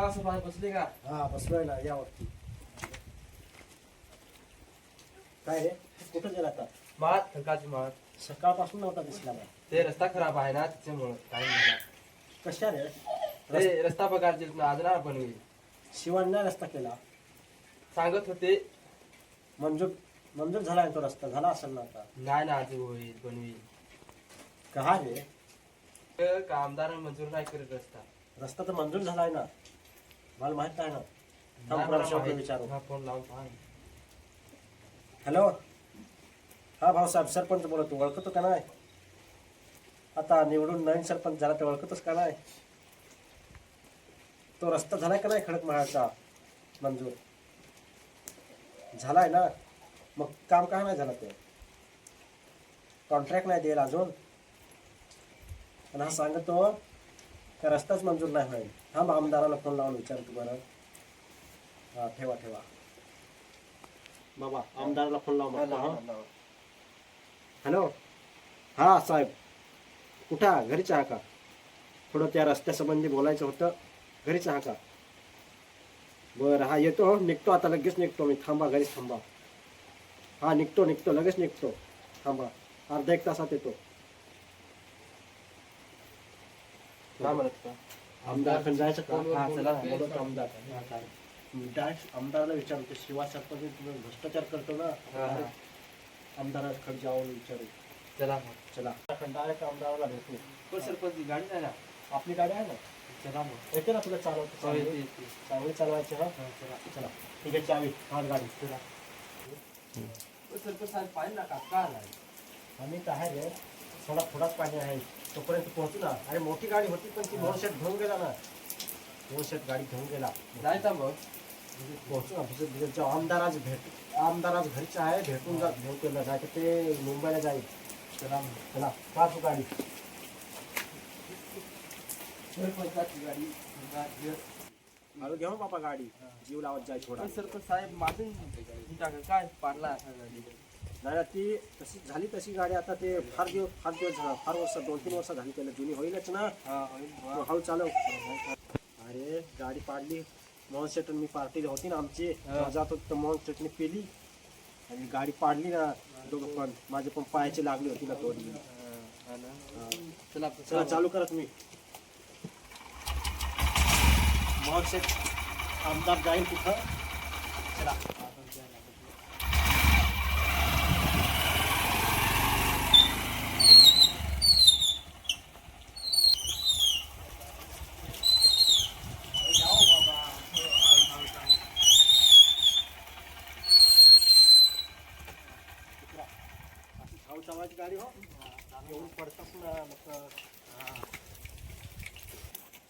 का असं बाहेर बसले का? हा बसलोय ना यावरती काय रे? कुठं गेला आता? मात थकाची मात सकाळपासून नव्हता दिसला मला. ते रस्ता खराब आहे ना त्याच्यामुळं काय झाला. कशा रे? ते रस्ता बघायचे आज ना पण होईल शिवांना रस्ता केला. सांगत होते मंजूर मंजूर झाला तो रस्ता झाला असेल ना आता. नाही ना आज होईल बनवील कहा रे? कामदार मंजूर नाही करत रस्ता. रस्ता तर मंजूर झाला आहे ना. मला माहीत ना. थांब नाही. विचारू. हा, फोन लावून पाहा. हॅलो हा भाऊसाहेब सरपंच बोलतो. ओळखतो का नाही? आता निवडून नवीन सरपंच झाला ते ओळखतोस का नाही? तो रस्ता झालाय का नाही खडक महाळचा? मंजूर. झालाय ना? मग काम का नाही झालं ते? कॉन्ट्रॅक्ट नाही देईल अजून? आणि हा सांगतो का रस्ताच मंजूर नाही होईल. हा आमदाराला फोन लावून विचारतो बरं हा ठेवा ठेवा. बाबा आमदाराला फोन लावून. हॅलो? हा साहेब. कुठं? घरीच आहा का? थोडं त्या रस्त्यासंबंधी बोलायचं होतं. घरीच आहा का? बरं हा येतो हो. निघतो आता लगेच निघतो मी. थांबा घरीच थांबा. हा निघतो निघतो लगेच निघतो. थांबा. अर्धा एक तासात येतो. काय म्हणत होता? आमदार पण जायचं का हा चला बोलत आमदार. हा, काय? डायरेक्ट आमदाराला विचारतो शिवा सरपंच तुम्ही भ्रष्टाचार करतो ना हा, हा. आमदाराकडे जाऊन विचारू. चला. मग. चला डायरेक्ट आमदाराला भेटू. हो, सरपंच ही गाडी नाही ना आपली गाडी आहे ना? चला मग. येते ना तुला चालवतो हो. चांगली चालवायची हा? हा, चला. चला. ठीक आहे चावी. हात गाडी. चला. हो, सरपंच साहेब पाहिजे ना का आलाय. आम्ही तर आहे रे. थोडा थोडाच पाणी आहे. तोपर्यंत पोहोचू ना अरे मोठी गाडी होती, पण ती शेट घेऊन गेला ना. मोहन शेट गाडी घेऊन गेला. जायचा मग. पोहोचू ना आमदार आज भेट, आमदार आज आहे, भेटून जा, घेऊन गेला जाय ते मुंबईला जाईल. चला चला. गाडी. घेऊ बाबा गाडी. जीव लावत जाय थोडा. पण सरपंच साहेब, माझं काय गाडी नाही ती तशी झाली तशी गाडी आता ते फार दिवस फार दिवस झाला फार वर्ष दोन तीन वर्ष झाली त्याला. जुनी होईलच ना. हा हळू चालव. अरे गाडी पाडली. मोहन शेटन मी पार्टीला होती ना आमची. जात होतो तर मोहन शेटने पेली. आणि गाडी पाडली ना दोघं पण. माझे पण पायाची लागली होती ना. हा. चला चला चालू. करा तुम्ही. मोहन शेट आमदार जाईल कुठं चला हळू चालवायची गाडी हो येऊन पडतात ना लोकं.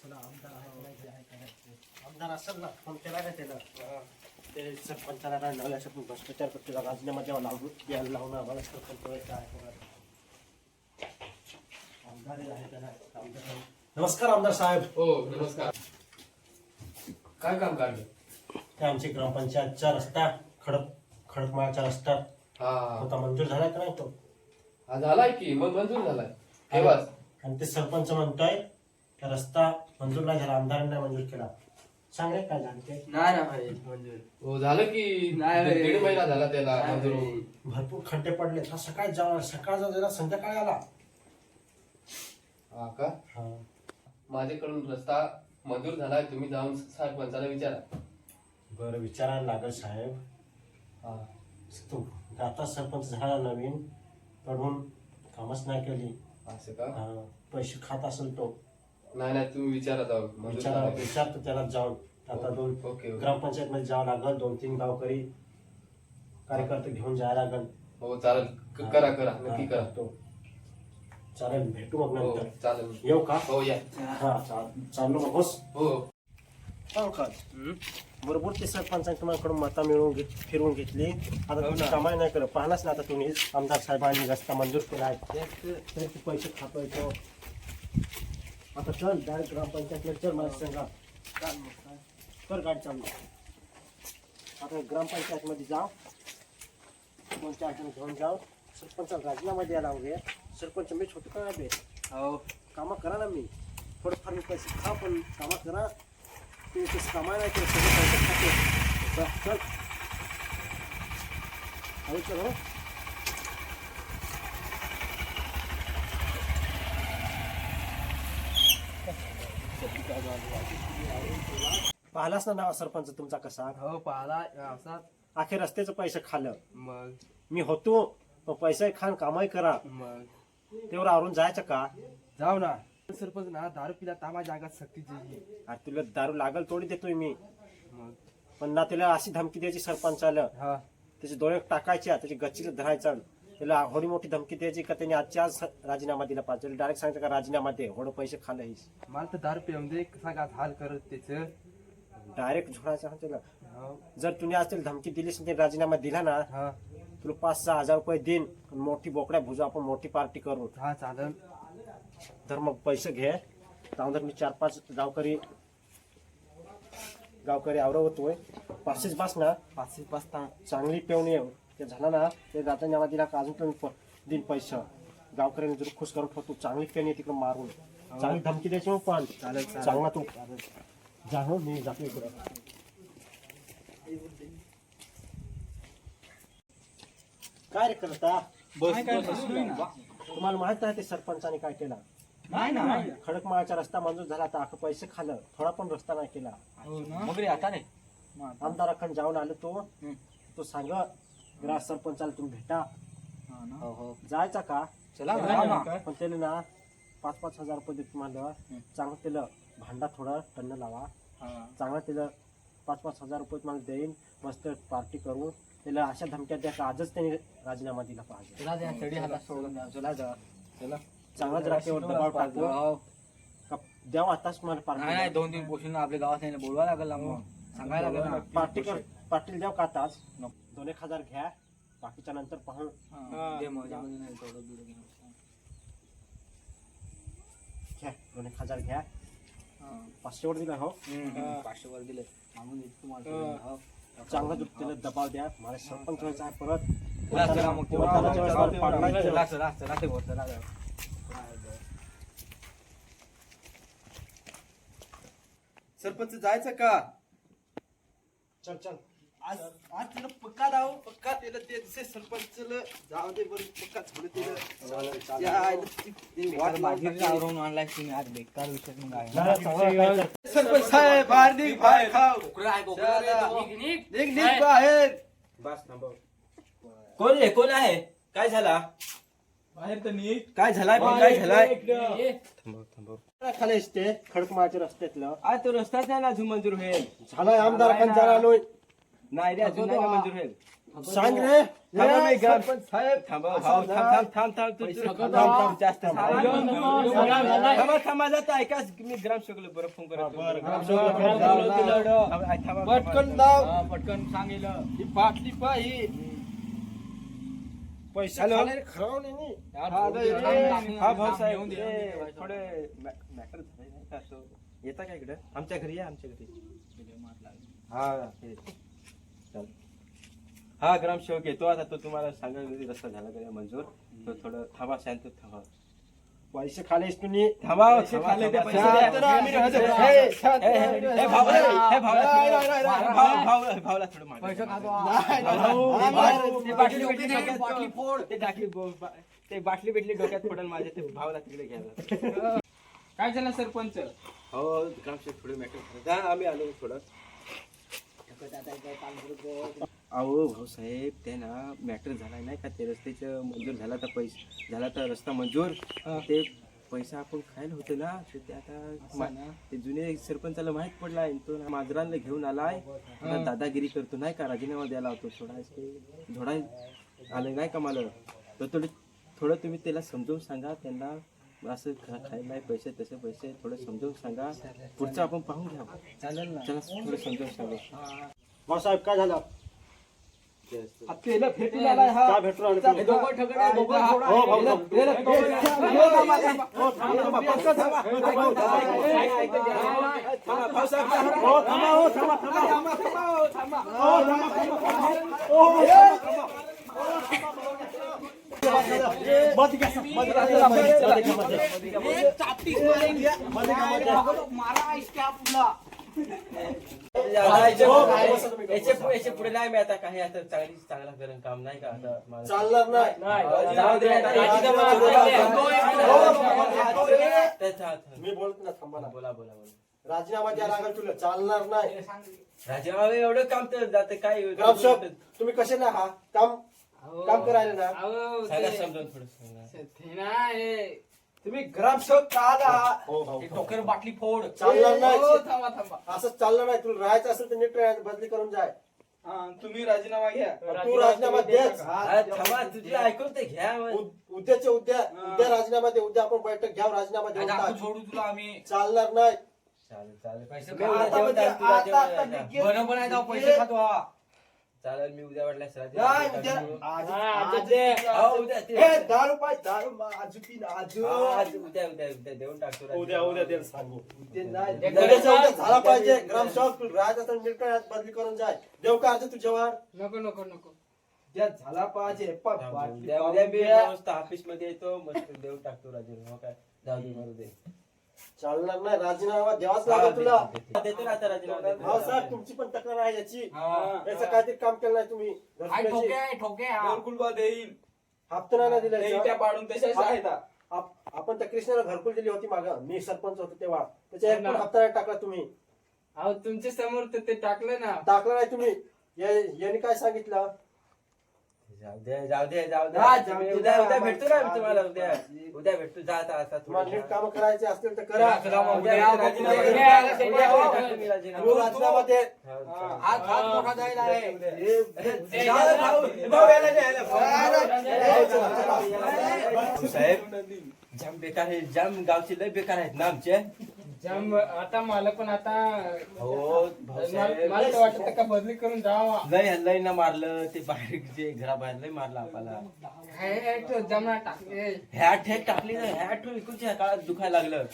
चला आमदार आहे का नाही ते आहे का नाही. आमदार असेल ना फोन केला ना त्याला. ते सरपंचाला नाही लावले असं पण भ्रष्टाचार करते का राजीनामा जेव्हा लावू द्यायला लावून आम्हाला सरपंच व्हायचं आहे कोणाला. आमदार आहे का नाही? आमदार आहे. नमस्कार आमदार साहेब. हो नमस्कार. काय काम काढलं? ते आमची ग्रामपंचायतचा रस्ता खडक खडकमाळचा रस्ता. हा. होता मंजूर झाला का नाही तो? हा झालाय की. मग मंजूर झालाय. आणि ते सरपंच म्हणतोय का रस्ता मंजूर नाही झाला आमदारांनी मंजूर केला. सांग रे काय झालं ते. नाही ना भाई मंजूर. हो झालं की नाही रे. दीड महिना झाला त्याला नाही मंजूर रे. होऊन. भरपूर खड्डे पडले. हा सकाळी जाऊ सकाळचा जरा संध्याकाळी आला. हा का? हा. माझ्याकडून रस्ता मंजूर झालाय तुम्ही जाऊन सरपंचाला विचारा. बरं विचारायला लागेल साहेब. हा. तू आता सरपंच झाला नवीन. पडून कामच नाही केली. असं का? हा, पैसे खात असेल तो. नाही नाही तुम्ही विचारा जाऊन. मंजूर विचारा का? त्याला जाऊन. आता दोन ओके ग्रामपंचायत मध्ये जावं लागल दोन तीन गावकरी कार्यकर्ते घेऊन जायला लागल. हो चालेल. क- करा करा. नक्की करा. तो. चालेल भेटू मग हो नंतर. चालेल. येऊ का? हो या. हा चाल- चाललो मग बस? हो. पंकज बरोबर ते सरपंचांनी तुम्हाला मता मिळवून घेत फिरवून घेतली. आता हो तुमची. कमाई नाही करत. पाहलाच ना आता तुम्ही. आमदार साहेबांनी रस्ता मंजूर केला आहे. पैसे खातोय तो. आता चल डायरेक्ट ग्रामपंचायतला चल मला सांगा. चाल मग काय. कर गाडी चालू. आता ग्रामपंचायत मध्ये जाऊ दोन चार जण घेऊन जाऊ सरपंच राजीनामा द्यायला वगैरे सरपंच मी छोटं काय बे? हो. कामं करा ना मी. थोडंफार मी पैसे खा पण कामं करा. तू तसं कमाय नाही केलं सगळे पैसे खाते. चल, चल. हो. पाहिलाच ना नाव सरपंच तुमचा कसा? हो पाहला. असा अखेर रस्त्याचं पैसे खाल्लं. मग? मी होतो पण पैसे खान कामाई करा. मग? तेवढं आवरून जायचं का? जाऊ ना. सरपंच ना दारू पिला तामा जागात सक्तीची आहे. अरे तुला दारू लागल तोडी देतोय मी. मग? पण ना त्याला अशी धमकी द्यायची सरपंचाला. हा. त्याचे डोळे टाकायच्या त्याची गच्चीला धरायचं. त्याला होडी मोठी धमकी द्यायची का त्याने आजच्या आज राजीनामा दिला पाहिजे? डायरेक्ट सांगायचं का राजीनामा दे होडं पैसे खाल्लं मला तर दारू पिऊन दे कसा का हाल करत त्याच. डायरेक्ट झोडायचं हा. त्याला जर तुम्ही आज त्याला धमकी दिलीस आणि त्याने राजीनामा दिला ना हा. तुला पाच सहा हजार रुपये देईन. मोठी बोकड्या भुजू आपण मोठी पार्टी करू. हा चालेल. तर मग पैसे घे. त्यानंतर मी चार पाच गावकरी गावकरी आवरवतोय. पाचशेच बस ना. पाचशे पाचता चांगली पेवणी आहे ते झालं ना ते राजा दिला का अजून पण प- देईन पैसा. गावकऱ्यांनी जर खुश करून ठेवतो. चांगली पेवणी तिकडे मारून. चांगली धमकी द्यायची मग पण. चांगला तू. जा हो मी जातो इकडे. काय रे करता? तुम्हाला माहीत आहे ते सरपंचाने काय केलं? नाही ना. खडकमाळाचा रस्ता मंजूर झाला तर अख्खं पैसे खाल्लं. थोडा पण रस्ता नाही केला. मग रे आता नाही. आमदाराकडे जाऊन आलो तो. तो सांग ग्राम सरपंचाला तुम्ही भेटा. जायचा का? चला पण त्याला ना पाच पाच हजार रुपये देतो म्हणलं चांगलं त्याला भांडा थोडा टन्न लावा. चांगलं त्याला पाच पाच हजार रुपये मला देईन. मस्त पार्टी करू त्याला अशा धमक्या द्या का? आजच त्यांनी राजीनामा दिला पाहिजे. चला जा. चांगला जरा त्यावर दबाव टाकू का? द्यावा आताच मला नाही नाही पार्टी दोन तीन पोषण आपल्या गावात नाही बोलवा लागेल ना मग. सांगायला लागेल ना. पार्टी कर पाटील द्याव का आताच? दोन एक हजार घ्या बाकीच्या नंतर पाहू. हा. घ्या दोन एक हजार घ्या. हा. पाचशे वर दिला हो? पाचशे वर दिले. मागून देतो तुम्हाला हो. चांगला त्याला दबाव द्या. मला सरपंच व्हायचं आहे परत. सरपंच जायचं का? चल चल. आज आज तिला पक्का पक्का त्याला ते जाऊ दे बरं तिला. काय तर. सरपंच साहेब. निघ निघ. बाहेर. बस थांबव. कोण आहे कोण आहे? काय झाला? काय झालाय पण काय झालाय? खाली असते खडकमाळच्या रस्त्यातलं. आज तो रस्ताच नाही ना अजून मंजूर होईल. झालाय आमदार पण जरा आलोय. नाही रे अजून नाही ना मंजूर होईल सांग रे थांबा मी ग्राम साहेब थांबा भाऊ, थांब थांब थांब थांब तू- थांब थांब जास्त थांबा थांबा जाता ऐका मी ग्राम सगळं बरं फोन करतो पटकन लाव पटकन सांगेल ही बाटली पा ही पैसे नाही. हा हा भाऊ साहेब थोडे मॅटर नाही का असं. येता का इकडे आमच्या घरी या आमच्या घरी हा हे. हा ग्रामसेवक येतो. आता तो तुम्हाला सांगा रस्ता झाला का मंजूर. तो थोडं थांबा शांत थांबा. पैसे खालेस तुम्ही. थांबा खाले ते भावला थोडं बाटली बिटली डोक्यात. ते बाटली बिटली फोडून माझ्या ते भावला तिकडे घ्यायला. काय झालं सरपंच? हो ग्रामसेवक थोडं मॅटर आम्ही आलो थोडं. अहो भाऊसाहेब ते ना मॅटर झालाय नाही का? ते रस्त्याचं मंजूर झाला तर पैसे झाला तर रस्ता मंजूर. ते पैसा आपण खायला होतो ना तर ते आता ते जुने सरपंचाला माहीत पडलाय तो ना माजरांना घेऊन आलाय. दादागिरी करतो नाही का? राजीनामा द्यायला होतो थोडा ते थोडा आलं नाही का मला? तर थोडं थोडं तुम्ही त्याला समजावून सांगा. त्यांना असं खायला नाही पैसे तसे पैसे थोडं समजावून सांगा. पुढचं आपण पाहून घ्या. चालेल ना. चला थोडं समजावून सांगा. भाऊसाहेब काय झालं? हा काय भेटून आले तुम्ही? हो, भाऊ, भाऊ. हो, थांबा, हो, थांबा, थांबा. घ्या. हो, याच्यापुढे नाही मी आता. काही आता चांगली चांगला करेन काम नाही का आता चालणार नाही. जाऊ दे. हो, हो, हो. मी बोलत ना थांबा ना. बोला बोला बोला. राजीनामा द्या लागेल तुला. चालणार नाही. राजीनामा एवढं काम तर जाते काय तुम्ही कसे ना हा? काम काम करायला ना? समजावून थोडं सांगा. हे तुम्ही ग्रामसेवक का आला हो भाऊ ठोकर बाटली फोड. चालणार हो, नाही थांबा थांबा. असं चाललं नाही. तुला राहायचं असेल तर नीट राहायचं, बदली करून जाय तुम्ही राजीनामा घ्या. तू राजीनामा देच. हा, थांबा तुझी ऐकून ते घ्या. उ- उद्याचे उद्या उद्या राजीनामा दे उद्या आपण बैठक घ्या राजीनामा आपण टाक. सोडू तुला आम्ही. चालणार नाही. चालेल चालेल. पैसे मी उद्या आता जेवण म्हणजे- टाक तुला, आता- जेवण आता टाक. निघेल. बरं पण आहे जाऊ पैसे खातो हा. चालेल मी उद्या वाटल्यास नाही, उद्या-. आज- हा, आज- आज- उद्या ते- दारू पाय दारू मा- आजू पिन, आजू. हा, आज उद्या उद्या उद्या देऊन टाकतो उद्या उद्या दे सांगू. नाही. एक झाला पाहिजे. ग्रामसेवक तू नीट राहायचं, बदली करून जाय. देव का अर्ज तुझ्यावर? नको नको नको. उद्या झाला पाहिजे. उद्या उद्या मी मस्त ऑफिसमध्ये येतो. मस्त देऊन टाकतो राजीनामा हो काय? जाऊ दे मरू दे. चालणार नाही. राजीनामा द्यावाच लागेल तुला. देतो ना आता राजीनामा देतो. भाऊ साहेब तुमची पण तक्रार आहे याची. हा. याचं काहीतरी काम केलं नाही तुम्ही? काय ठोके घरकुलाची आहे, ठोके हा. हप्ता नाही ना दिला पाडून तशाच आहेत हा. आप- आपण त्या कृष्णाला घरकुल दिली होती माग. मी सरपंच होतो तेव्हा. त्याच्या एक पण. हप्ता नाही टाकला तुम्ही. अहो तुमच्यासमोर तर ते टाकलं ना. टाकला नाही तुम्ही. या- यांनी काय सांगितलं? जाऊ दे जाऊ दे जाऊ दे जाऊ दे. उद्या उद्या भेटतो ना मी तुम्हाला उद्या. उद्या भेटतो जा आता तुम्हाला नीट काम करायचे असतील तर करा. उद्या राजीनामा उद्या उद्या तुम्ही दे हा. आज हात मोठा जायला आहे साहेब जाम बेकार आहे जाम गावचे लय बेकार आहेत ना आमचे. जाम आता मला पण आता हो मला भाऊसाहेब मला तर वाटत का बदली करून जावा. लय ना मारलं ते बाहेर जे घराबाहेर लय मारलं आपल्याला काय तो जमना टाकले ना ठेव इकडच्या काळात दुखायला लागलं.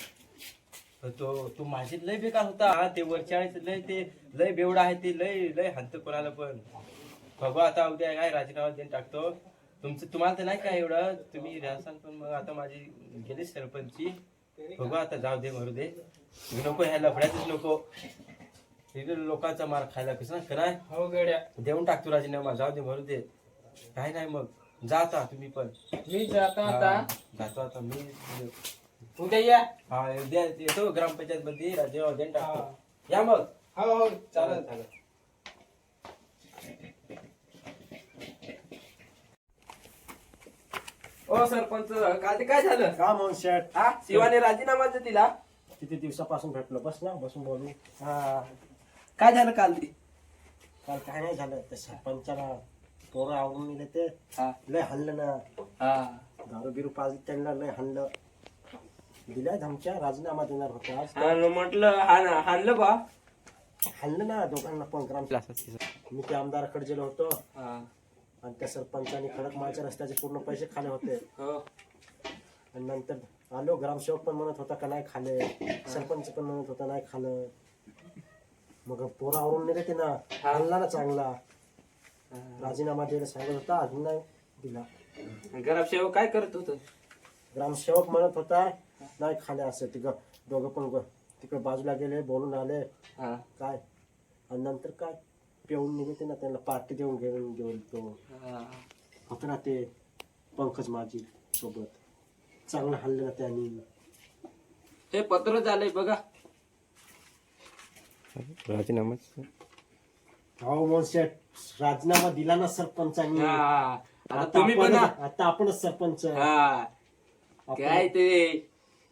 तर तो तो माझी लय बेकार होता हा ते वरच्याळीच लय ते लय बेवडा आहे ते लय लय हंत कोणाला पण. बघू आता उद्या काय राजीनामा देऊन टाकतो. तुमचं तुम्हाला तर नाही काय एवढं? तुम्ही राहसान पण मग आता माझी गेली सरपंची बघू आता जाऊ दे मरू दे. नको ह्या लफड्यातच नको. लोकांचा मार खायला कसं काय हो गड्या. देऊन टाकतो राजीनामा जाऊ दे मरू दे. काय नाही मग. जा आता तुम्ही पण. मी जातो आता. जातो आता मी उद्या या. हा उद्या येतो ग्रामपंचायत मध्ये राजीनामा देऊन टाकतो. या मग. हो हो चालेल चालेल. ओ सरपंच. काल ते काय झालं? का म्हणून शेट हा? शिवाने राजीनामा जो दिला किती दिवसापासून भेटलो? बस ना बसून बोलू. हा. काय झालं काल ते? काल काय नाही झालं. त्या सरपंचाला पोरं आवडून गेले ते. हा. लय हल्लं ना. हा. दारू बिरू पाजली त्यांना लय हल्लं. दिल्या धमक्या राजीनामा देणार होता आज. हा, म्हटलं हाणलं बा. हल्लं ना दोघांना पण ग्राम मी त्या आमदाराकडे गेलो होतो. हा. आणि त्या सरपंचाने खडक माळच्या रस्त्याचे पूर्ण पैसे खाले होते. हो. आणि नंतर आलो ग्रामसेवक पण म्हणत होता का नाही खाले सरपंच पण म्हणत होता नाही खालं. मग पोरा आवरून नेले ते ना हल्ला ना चांगला. राजीनामा द्यायला सांगत होता अजून नाही दिला. घरात सेवक काय करत होत? ग्रामसेवक म्हणत होता नाही खाले असं तिघ दोघं पण तिकडे बाजूला गेले बोलून आले. काय? आणि नंतर काय? पिऊन निघते ना त्यांना पार्टी देऊन घेऊन घेऊन तो. होतं ना ते पंकज माझी सोबत. चांगलं हल्लं ना त्यांनी. हे पत्र झालंय बघा. राजीनामा हो मोहन शेठ राजीनामा दिला ना सरपंचांनी. हा. आता आता तुम्ही पण आपणच- आता आपणच सरपंच. हा. आपण- काय ते?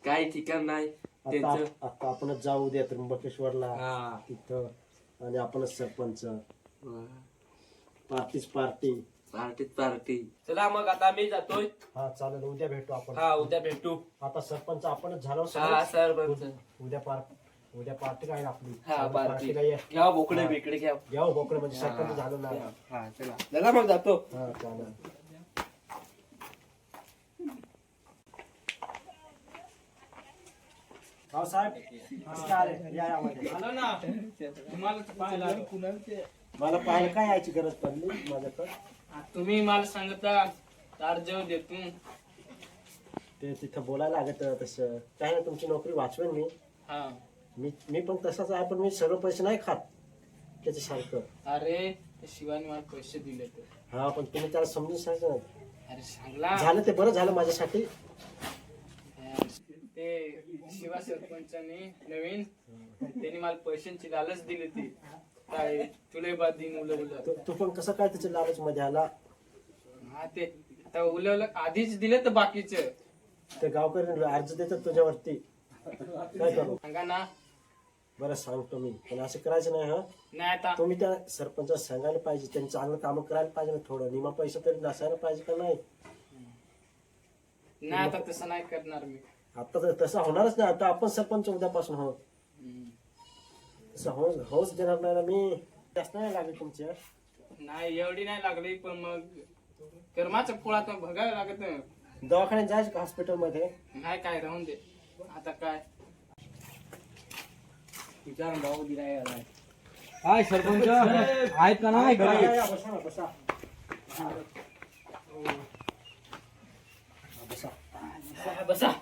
काय ठिकाण नाही? आता त्यांचं? आता आपणच जाऊ द्या त्र्यंबकेश्वरला. हा. तिथं. आणि आपणच सरपंच. पार्टीच पार्टी. पार्टीत पार्टी. चला मग आता मी जातोय. हा चालेल उद्या भेटू आपण. हा उद्या भेटू. आता सरपंच आपणच झालो हा सगळे. सरपंच. उद्या पार्टी उद्या पार्टी काय आपली. हा चालेल, पार्टी. घ्या बोकडे बिकडे घ्या. घ्या बोकडे म्हणजे सरपंच झालो ना. हा चला. चला मग जातो. हा चालेल. हो साहेब ना. तुम्हाला तर पाहायला आलो. मला पाहायला काय यायची गरज पडली माझ्याकडे? आ, तुम्ही मला सांगता तार जेव देतो. ते तिथं बोलायला लागत तसं. काय ना तुमची नोकरी वाचवेन मी. हा. मी मी पण तसाच आहे पण मी सर्व पैसे नाही खात. त्याच्यासारखं. अरे त्या शिवानी मला पैसे दिले हा पण तुम्ही त्याला समजून सांगा. अरे सांगला. झालं ते बरं झालं माझ्यासाठी. ते शिवा सरपंचाने नवीन त्यांनी मला पैशांची लालच दिली ती. काय तुला बाद दिन तू तू पण कसं काय त्याच्या लालच मध्ये आला? हा ते आता उलं उलं आधीच दिले तर बाकीचे. ते गावकरी अर्ज देतात तुझ्यावरती. काय करू? सांगा ना. बरं सांगतो मी. पण असं करायचं नाही हा? नाही आता. तुम्ही त्या सरपंचाला सांगायला पाहिजे. त्यांनी चांगलं काम करायला पाहिजे ना थोडं. निमा पैसा तरी नसायला पाहिजे का नाही? नाही आता तसं नाही करणार मी. आता तर तसं होणारच नाही. आता आपण सरपंच उद्यापासून आहोत. तसं हो होच देणार नाही ना मी. जास्त नाही लागेल तुमच्या. नाही एवढी नाही लागली पण मग कर्माचं पोळा तर बघायला लागत. नाही. दवाखान्यात जायचं का हॉस्पिटलमध्ये? नाही काय राहून दे. आता काय? विचार भाऊ दिलाय काय सरपंच? आहेत का नाही या, घरी? या, या, बसा ना, बसा. हा, बसा. बसा.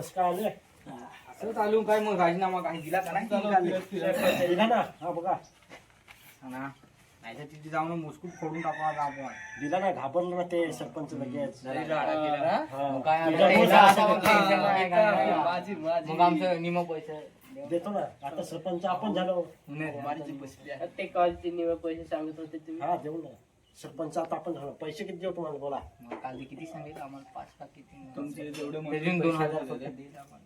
कसं काय आले असं चालू काय मग राजीनामा काही दिला का नाही? दिला ना. हा बघा. ना. नाही तर तिथे जाऊन मुस्कुट फोडून टाकू आता आपण. दिला ना घाबरलं ना ते सरपंच लगेच. काय दिला, आता मग आमचं निम पैसे. देतो ना. आता सरपंच आपण झालो. ते कॉलचे निवे पैसे सांगत होते तुम्ही. हा देऊ ना सरपंच आता आपण झालो. पैसे किती देऊ तुम्हाला? बोला. मग काल किती सांगितलं आम्हाला पाच का किती तुमचे जेवढे दोन हजार फक्त देईल आपण.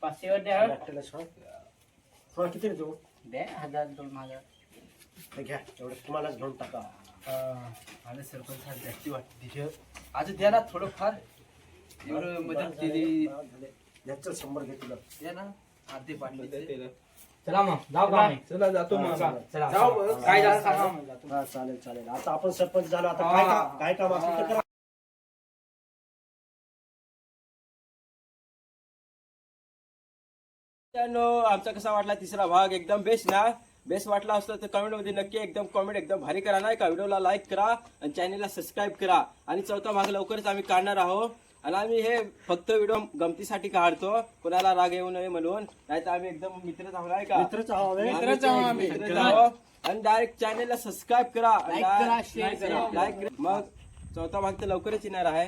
पाचशे वर द्या. एकट्याला सांग. तुम्हाला किती देऊ? दे हजार दोन हजार. हे घ्या एवढं तुम्हालाच घेऊन टाका. आणि सरपंच जास्ती वाटते आज द्या ना थोडंफार. एवढं मदत केली. याचं शंभर घे तुला. द्या ना. अर्धे पाठले चला मग जाऊ का आम्ही? चला जातो चला, चला. जाऊ बरं. काय झालं? सांगा मग जातो. हा चालेल चालेल. आता आपण सरपंच झालो आता काय काम काय काम असेल तर करा. मित्रांनो आमचा कसा वाटला तिसरा भाग? एकदम बेस्ट ना? बेस्ट वाटला असतो तर कमेंटमध्ये नक्की एकदम कमेंट एकदम भारी करा. नाही का? व्हिडिओला लाईक करा आणि चॅनलला सबस्क्राईब करा. आणि चौथा भाग लवकरच आम्ही काढणार आहोत. आणि आम्ही हे फक्त व्हिडिओ गमतीसाठी काढतो. कोणाला राग येऊ नये म्हणून. नाही तर आम्ही एकदम मित्रच आहोत नाही का? मित्रच आहोत. मित्रच आहोत आम्ही. मित्रच आहोत. आणि डायरेक्ट चॅनलला सबस्क्राईब करा. लाईक करा मग चौथा भाग तर लवकरच येणार आहे.